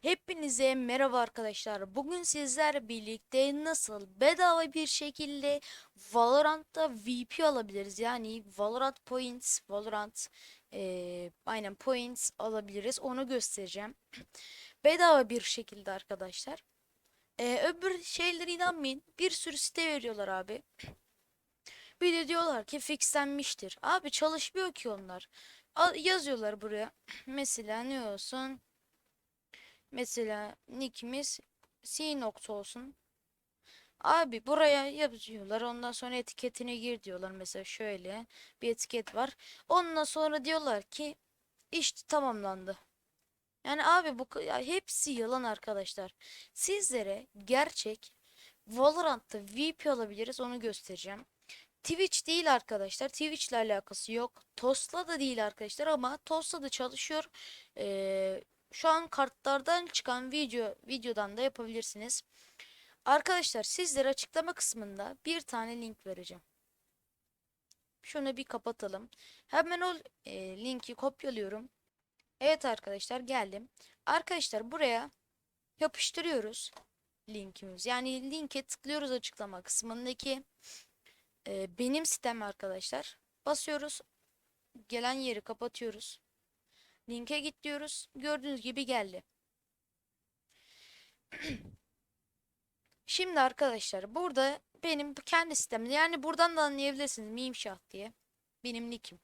Hepinize merhaba arkadaşlar. Bugün sizler birlikte nasıl bedava bir şekilde Valorant'ta VP alabiliriz. Yani Valorant Points, Valorant eee, aynen Points alabiliriz. Onu göstereceğim. Bedava bir şekilde arkadaşlar. Eee, öbür şeylere inanmayın. Bir sürü site veriyorlar abi. Bir de diyorlar ki fixlenmiştir. Abi çalışmıyor ki onlar. Yazıyorlar buraya. Mesela ne olsun? Mesela nickimiz nokta olsun. Abi buraya yazıyorlar. Ondan sonra etiketine gir diyorlar. Mesela şöyle bir etiket var. Ondan sonra diyorlar ki iş tamamlandı. Yani abi bu ya hepsi yalan arkadaşlar. Sizlere gerçek Valorant'ta VP alabiliriz onu göstereceğim. Twitch değil arkadaşlar. Twitch ile alakası yok. Toast'la da değil arkadaşlar ama Toast'la da çalışıyor. Ee, şu an kartlardan çıkan video videodan da yapabilirsiniz. Arkadaşlar sizlere açıklama kısmında bir tane link vereceğim. Şunu bir kapatalım. Hemen o e, linki kopyalıyorum. Evet arkadaşlar geldim. Arkadaşlar buraya yapıştırıyoruz linkimiz. Yani linke tıklıyoruz açıklama kısmındaki e, benim sitem arkadaşlar. Basıyoruz. Gelen yeri kapatıyoruz. Linke git diyoruz. Gördüğünüz gibi geldi. Şimdi arkadaşlar burada benim kendi sitemde yani buradan da anlayabilirsiniz Mimşah diye. Benim nickim.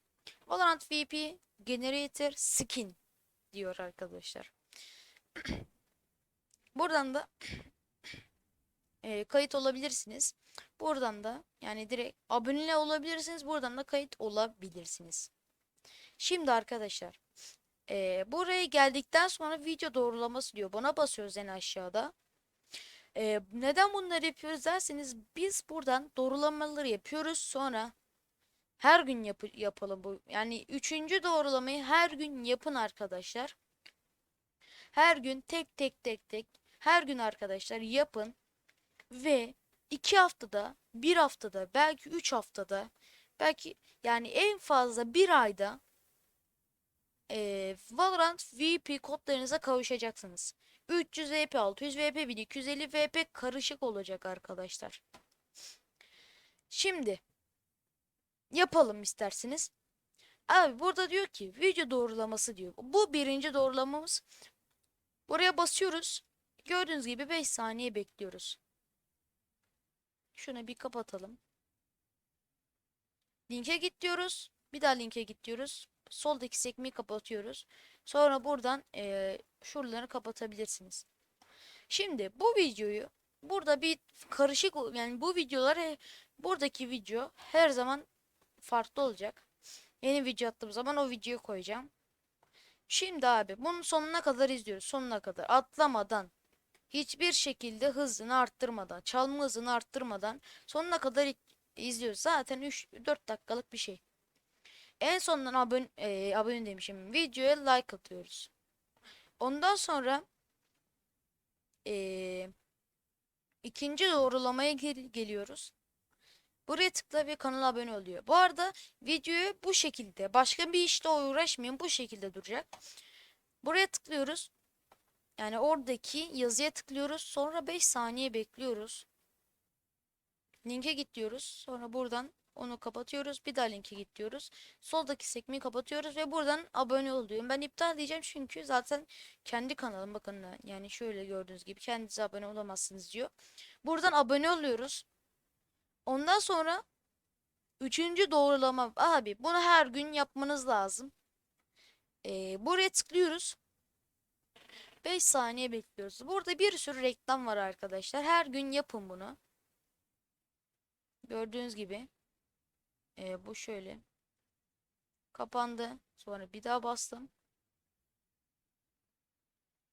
Valorant VP Generator Skin diyor arkadaşlar. Buradan da e, kayıt olabilirsiniz. Buradan da yani direkt abone olabilirsiniz. Buradan da kayıt olabilirsiniz. Şimdi arkadaşlar e, buraya geldikten sonra video doğrulaması diyor. Buna basıyoruz en aşağıda. E, neden bunları yapıyoruz derseniz biz buradan doğrulamaları yapıyoruz. Sonra her gün yapı yapalım bu. Yani üçüncü doğrulamayı her gün yapın arkadaşlar. Her gün tek tek tek tek her gün arkadaşlar yapın. Ve iki haftada, bir haftada, belki üç haftada, belki yani en fazla bir ayda eee, Valorant VP kodlarınıza kavuşacaksınız. 300 VP, 600 VP, 1250 VP karışık olacak arkadaşlar. Şimdi yapalım isterseniz. Abi burada diyor ki video doğrulaması diyor. Bu birinci doğrulamamız. Buraya basıyoruz. Gördüğünüz gibi 5 saniye bekliyoruz. Şunu bir kapatalım. Linke git diyoruz. Bir daha linke git diyoruz. Soldaki sekmeyi kapatıyoruz. Sonra buradan eee şuraları kapatabilirsiniz. Şimdi bu videoyu burada bir karışık yani bu videolar buradaki video her zaman farklı olacak. Yeni video attığım zaman o videoyu koyacağım. Şimdi abi bunun sonuna kadar izliyoruz. Sonuna kadar atlamadan hiçbir şekilde hızını arttırmadan, çalma hızını arttırmadan sonuna kadar izliyoruz. Zaten 3-4 dakikalık bir şey. En sondan abone, e, abone demişim. Videoya like atıyoruz. Ondan sonra e, ikinci doğrulamaya gel- geliyoruz. Buraya tıkla ve kanala abone oluyor. Bu arada videoyu bu şekilde başka bir işle uğraşmayın. Bu şekilde duracak. Buraya tıklıyoruz. Yani oradaki yazıya tıklıyoruz. Sonra 5 saniye bekliyoruz. Linke git diyoruz. Sonra buradan onu kapatıyoruz. Bir daha linke git diyoruz. Soldaki sekmeyi kapatıyoruz ve buradan abone ol diyorum. Ben iptal diyeceğim çünkü zaten kendi kanalım bakın yani şöyle gördüğünüz gibi kendinize abone olamazsınız diyor. Buradan abone oluyoruz. Ondan sonra üçüncü doğrulama abi bunu her gün yapmanız lazım. Ee, buraya tıklıyoruz. 5 saniye bekliyoruz. Burada bir sürü reklam var arkadaşlar. Her gün yapın bunu. Gördüğünüz gibi. Ee, bu şöyle. Kapandı. Sonra bir daha bastım.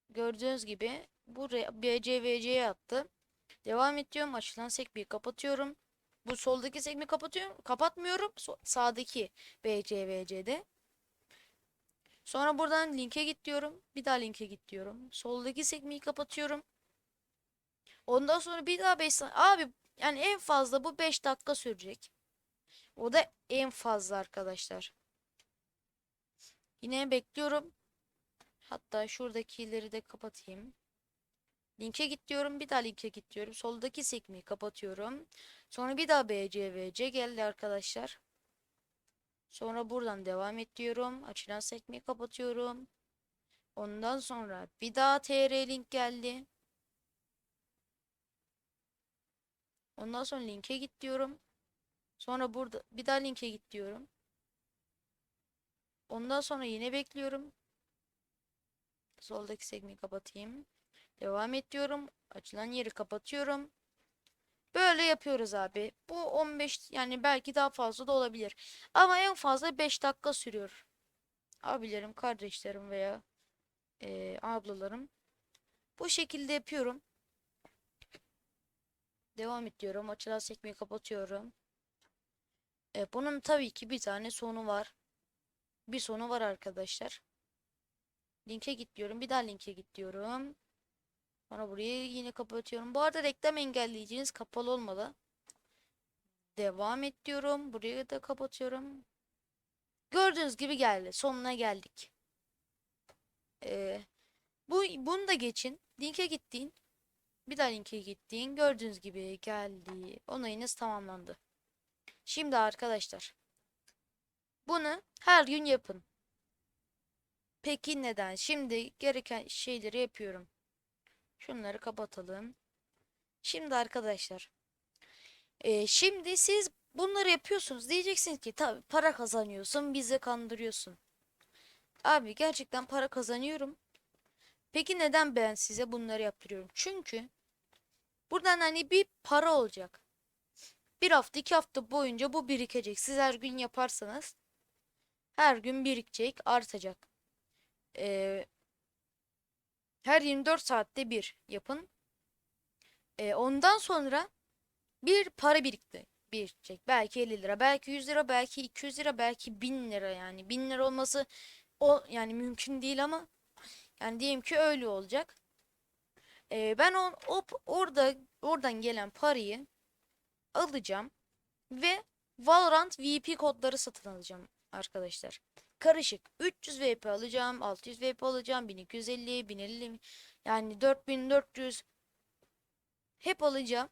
Gördüğünüz gibi buraya BCVC'ye attı. Devam ediyorum. Açılan sekmeyi kapatıyorum. Bu soldaki sekmeyi kapatıyorum. Kapatmıyorum. So- sağdaki BCVC'de. Sonra buradan linke git diyorum. Bir daha linke git diyorum. Soldaki sekmeyi kapatıyorum. Ondan sonra bir daha 5 saniye. Abi yani en fazla bu 5 dakika sürecek. O da en fazla arkadaşlar. Yine bekliyorum. Hatta şuradakileri de kapatayım. Linke git diyorum. Bir daha linke git diyorum. Soldaki sekmeyi kapatıyorum. Sonra bir daha BCVC geldi arkadaşlar. Sonra buradan devam et diyorum. Açılan sekmeyi kapatıyorum. Ondan sonra bir daha TR link geldi. Ondan sonra linke git diyorum. Sonra burada bir daha linke git diyorum. Ondan sonra yine bekliyorum. Soldaki sekmeyi kapatayım. Devam et diyorum. Açılan yeri kapatıyorum. Böyle yapıyoruz abi. Bu 15 yani belki daha fazla da olabilir. Ama en fazla 5 dakika sürüyor. Abilerim, kardeşlerim veya eee, ablalarım. Bu şekilde yapıyorum. Devam ediyorum. Açılan sekmeyi kapatıyorum. E, bunun tabii ki bir tane sonu var. Bir sonu var arkadaşlar. Linke git diyorum. Bir daha linke git diyorum. Sonra burayı yine kapatıyorum. Bu arada reklam engelleyiciniz kapalı olmalı. Devam et diyorum. Burayı da kapatıyorum. Gördüğünüz gibi geldi. Sonuna geldik. Ee, bu bunu da geçin. Linke gittiğin. Bir daha linke gittiğin. Gördüğünüz gibi geldi. Onayınız tamamlandı. Şimdi arkadaşlar. Bunu her gün yapın. Peki neden? Şimdi gereken şeyleri yapıyorum. Şunları kapatalım. Şimdi arkadaşlar. eee, şimdi siz bunları yapıyorsunuz. Diyeceksiniz ki tabii para kazanıyorsun. Bizi kandırıyorsun. Abi gerçekten para kazanıyorum. Peki neden ben size bunları yaptırıyorum? Çünkü buradan hani bir para olacak. Bir hafta iki hafta boyunca bu birikecek. Siz her gün yaparsanız her gün birikecek, artacak. Eee, her 24 saatte bir yapın. Eee, ondan sonra bir para birikti. Birikecek. Belki 50 lira, belki 100 lira, belki 200 lira, belki 1000 lira yani. 1000 lira olması o yani mümkün değil ama yani diyelim ki öyle olacak. Eee, ben o, o orada oradan gelen parayı alacağım ve Valorant VP kodları satın alacağım arkadaşlar. Karışık 300 VP alacağım, 600 VP alacağım, 1250, 1050 yani 4400 hep alacağım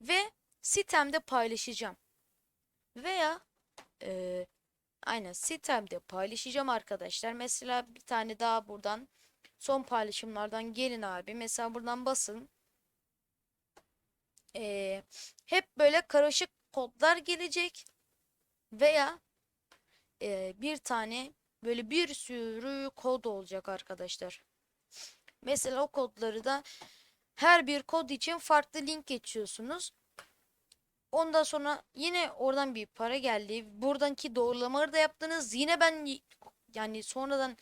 ve sitemde paylaşacağım. Veya eee aynen sitemde paylaşacağım arkadaşlar. Mesela bir tane daha buradan son paylaşımlardan gelin abi. Mesela buradan basın. Eee, hep böyle karışık kodlar gelecek veya eee, bir tane böyle bir sürü kod olacak arkadaşlar. Mesela o kodları da her bir kod için farklı link geçiyorsunuz. Ondan sonra yine oradan bir para geldi. Buradanki doğrulamaları da yaptınız. Yine ben yani sonradan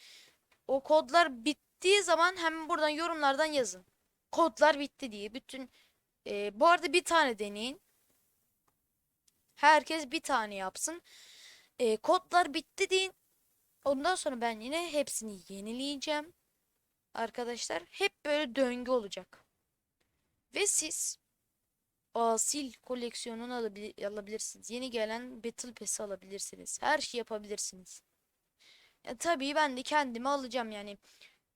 o kodlar bittiği zaman hemen buradan yorumlardan yazın. Kodlar bitti diye bütün ee, bu arada bir tane deneyin. Herkes bir tane yapsın. Ee, kodlar bitti deyin. Ondan sonra ben yine hepsini yenileyeceğim. Arkadaşlar hep böyle döngü olacak. Ve siz asil koleksiyonunu alabil- alabilirsiniz. Yeni gelen Battle Pass'i alabilirsiniz. Her şey yapabilirsiniz. Ya, tabii ben de kendimi alacağım yani.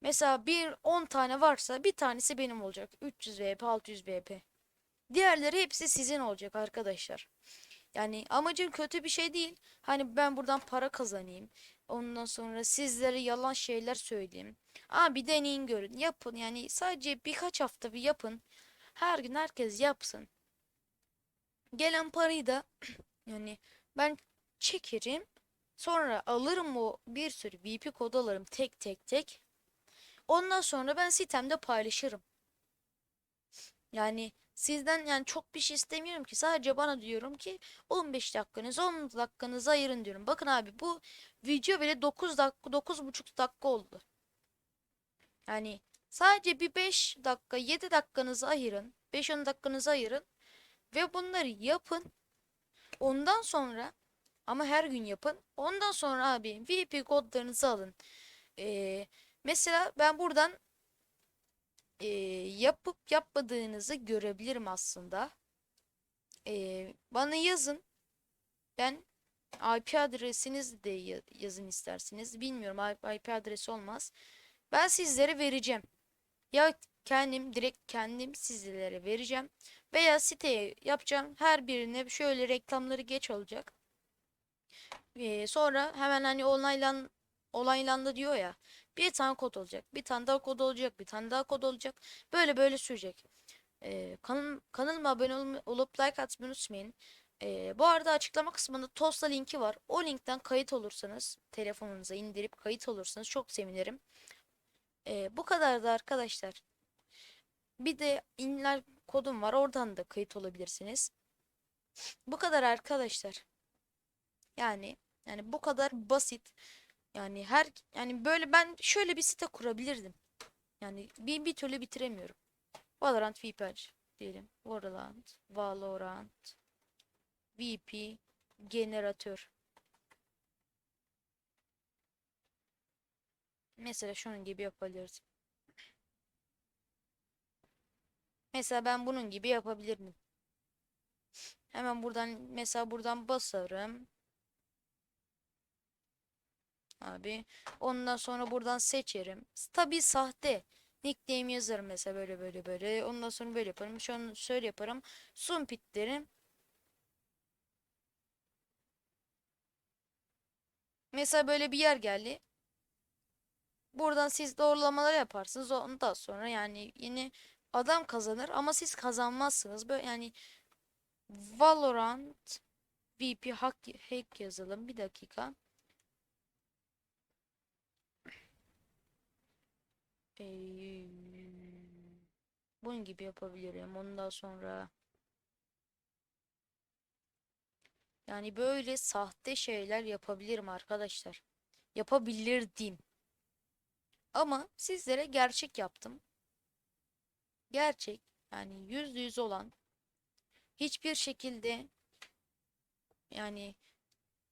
Mesela bir 10 tane varsa bir tanesi benim olacak. 300 VP, 600 VP. Diğerleri hepsi sizin olacak arkadaşlar. Yani amacım kötü bir şey değil. Hani ben buradan para kazanayım. Ondan sonra sizlere yalan şeyler söyleyeyim. Aa bir deneyin görün. Yapın yani sadece birkaç hafta bir yapın. Her gün herkes yapsın. Gelen parayı da yani ben çekerim. Sonra alırım o bir sürü VP kod alırım tek tek tek. Ondan sonra ben sitemde paylaşırım. Yani sizden yani çok bir şey istemiyorum ki. Sadece bana diyorum ki 15 dakikanızı 10 dakikanızı ayırın diyorum. Bakın abi bu video bile 9 dakika 9,5 dakika oldu. Yani sadece bir 5 dakika 7 dakikanızı ayırın. 5-10 dakikanızı ayırın. Ve bunları yapın. Ondan sonra ama her gün yapın. Ondan sonra abi VP kodlarınızı alın. Ee, mesela ben buradan e, yapıp yapmadığınızı görebilirim aslında. E, bana yazın. Ben IP adresiniz de ya- yazın isterseniz. Bilmiyorum IP adresi olmaz. Ben sizlere vereceğim. Ya kendim direkt kendim sizlere vereceğim veya siteye yapacağım. Her birine şöyle reklamları geç olacak. Ee, sonra hemen hani onaylan onaylandı diyor ya. Bir tane kod olacak. Bir tane daha kod olacak. Bir tane daha kod olacak. Böyle böyle sürecek. Ee, kanal, kanalıma abone ol- olup like atmayı unutmayın. Ee, bu arada açıklama kısmında Tosta linki var. O linkten kayıt olursanız telefonunuza indirip kayıt olursanız çok sevinirim. Ee, bu kadar da arkadaşlar. Bir de inler kodum var. Oradan da kayıt olabilirsiniz. Bu kadar arkadaşlar. Yani yani bu kadar basit. Yani her yani böyle ben şöyle bir site kurabilirdim. Yani bir, bir türlü bitiremiyorum. Valorant VP diyelim. Valorant, Valorant VP generatör. Mesela şunun gibi yapabiliriz. Mesela ben bunun gibi yapabilirdim. Hemen buradan mesela buradan basarım. Abi. Ondan sonra buradan seçerim. Tabii sahte. Nickname yazarım mesela böyle böyle böyle. Ondan sonra böyle yaparım. Şu an şöyle yaparım. Sumpit derim. Mesela böyle bir yer geldi. Buradan siz doğrulamalar yaparsınız. Ondan sonra yani yine adam kazanır ama siz kazanmazsınız. Böyle yani Valorant VP hack, hack yazalım. Bir dakika. Ee, bunun gibi yapabilirim. Ondan sonra yani böyle sahte şeyler yapabilirim arkadaşlar. Yapabilirdim. Ama sizlere gerçek yaptım. Gerçek yani yüzde yüz olan hiçbir şekilde yani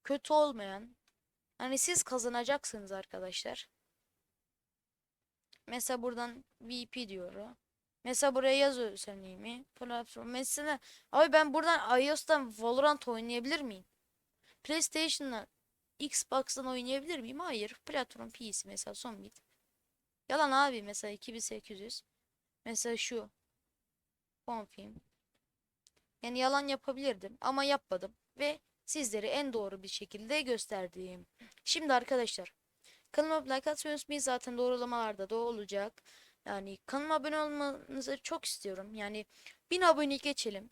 kötü olmayan hani siz kazanacaksınız arkadaşlar. Mesela buradan VP diyorum. Mesela buraya yaz özelliğimi. Platform. Mesela abi ben buradan iOS'tan Valorant oynayabilir miyim? PlayStation'dan Xbox'tan oynayabilir miyim? Hayır. Platform PC mesela son bit. Yalan abi mesela 2800. Mesela şu. Confirm. Yani yalan yapabilirdim ama yapmadım ve sizlere en doğru bir şekilde gösterdim. Şimdi arkadaşlar kanalıma like atmayı unutmayın zaten doğrulamalarda da olacak. Yani kanalıma abone olmanızı çok istiyorum. Yani 1000 abone geçelim.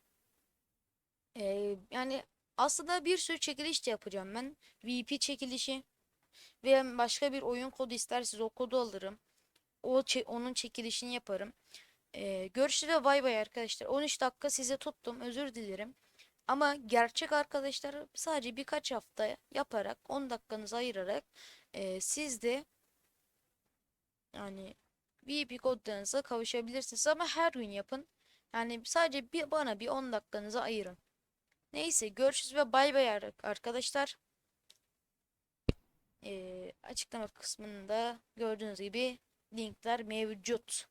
Ee, yani aslında bir sürü çekiliş de yapacağım ben. VP çekilişi veya başka bir oyun kodu isterseniz o kodu alırım. O çe- onun çekilişini yaparım. Ee, görüşürüz ve bay bay arkadaşlar. 13 dakika size tuttum. Özür dilerim. Ama gerçek arkadaşlar sadece birkaç hafta yaparak 10 dakikanızı ayırarak e, siz de yani VIP kodlarınıza kavuşabilirsiniz ama her gün yapın. Yani sadece bir bana bir 10 dakikanızı ayırın. Neyse görüşürüz ve bay bay ar- arkadaşlar. Ee, açıklama kısmında gördüğünüz gibi linkler mevcut.